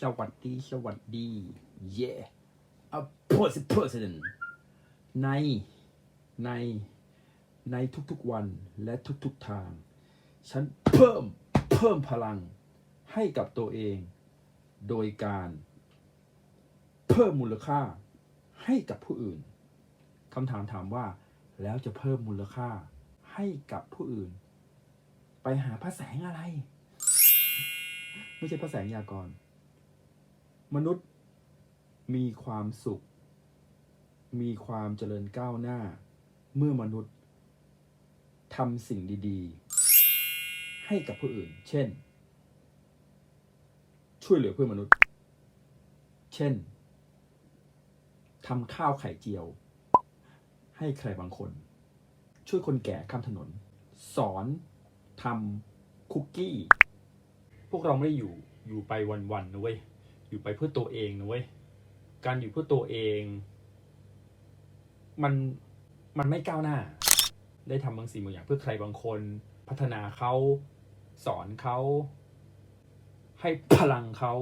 สวัสดี สวัสดี yeah a person person ใน ใน ในทุกๆวันและทุกๆทาง ฉันเพิ่ม เพิ่มพลังให้กับตัวเอง โดยการ เพิ่มมูลค่าให้กับผู้อื่นคำถามถามว่า แล้วจะเพิ่มมูลค่าให้กับผู้อื่น ไปหาพระแสงอะไร ไม่ใช่พระแสงยากร มนุษย์มีความสุข มีความเจริญก้าวหน้า เมื่อมนุษย์ทำสิ่งดีๆ ให้กับผู้อื่น เช่น ช่วยเหลือเพื่อนมนุษย์ เช่นทำข้าวไข่เจียว ให้ใครบางคน ช่วยคนแก่ข้ามถนน สอนทำคุกกี้ พวกเราไม่ได้อยู่อยู่ไปวันๆนะเว้ย อยู่ไปเพื่อตัวเองนะเว้ยการอยู่เพื่อตัวเอง มันมันไม่ก้าวหน้า ได้ทำบางสิ่งบางอย่างเพื่อใครบางคนพัฒนาเขาสอนเขาให้พลังเขา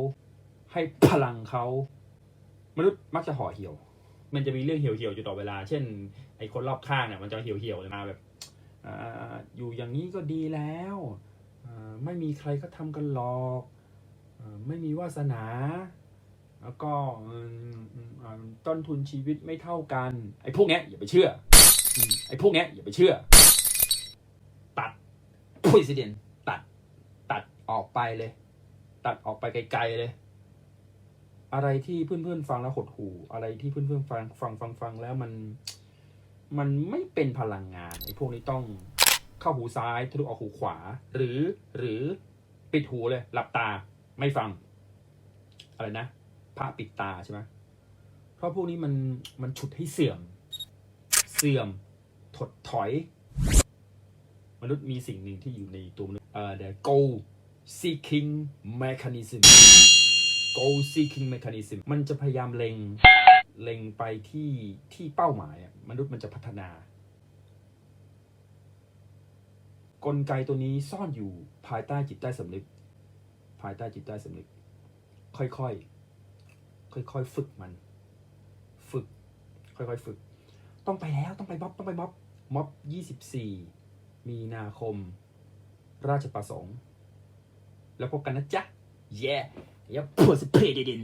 ให้พลังเขามนุษย์มักจะห่อเหี่ยว มันจะมีเรื่องเหี่ยวๆอยู่ต่อเวลา เช่น ไอ้คนรอบข้างเนี่ยมันจะเหี่ยวๆมาแบบออยู่อย่างนี้ก็ดีแล้วไม่มีใครก็ทำกันหรอก ไม่มีวาสนา แล้วก็ต้นทุนชีวิตไม่เท่ากัน ไอ้พวกเนี้ยอย่าไปเชื่อไอ้พวกเนี้ยอย่าไปเชื่อ ตัดพุยสิเดนตัด ตัดออกไปเลย ตัดออกไปไกลๆเลย อะไรที่เพื่อนๆฟังแล้วหดหู่ อะไรที่เพื่อนๆฟังฟังฟังฟังแล้วมัน มันไม่เป็นพลังงานไอ้พวกนี้ต้องเข้าหูซ้ายทะลุออกหูขวา หรือหรือปิดหูเลย หลับตา ไม่ฟัง อะไรนะพระปิดตาใช่ไหมเพราะพวกนี้มันมันฉุดให้เสื่อม เสื่อม ถดถอย มนุษย์มีสิ่งหนึ่งที่อยู่ในตัวมนุษย์เอ่อ the goal seeking mechanism goal seeking mechanism มันจะพยายามเล็งเล็งไปที่ที่เป้าหมายมนุษย์มันจะพัฒนา กลไกตัวนี้ซ่อนอยู่ภายใต้จิตใต้สำนึก ภายใต้จิตใต้สำนึก ค่อยๆ ค่อยๆ ฝึกมัน ฝึก ค่อยๆ ฝึก ต้องไปแล้วต้องไปม็อบต้องไปม็อบม็อบ24 มีนาคม ราชประสงค์ แล้วพบกันนะจ๊ะเย้ yeah. อย่าพูดสเพดิดิน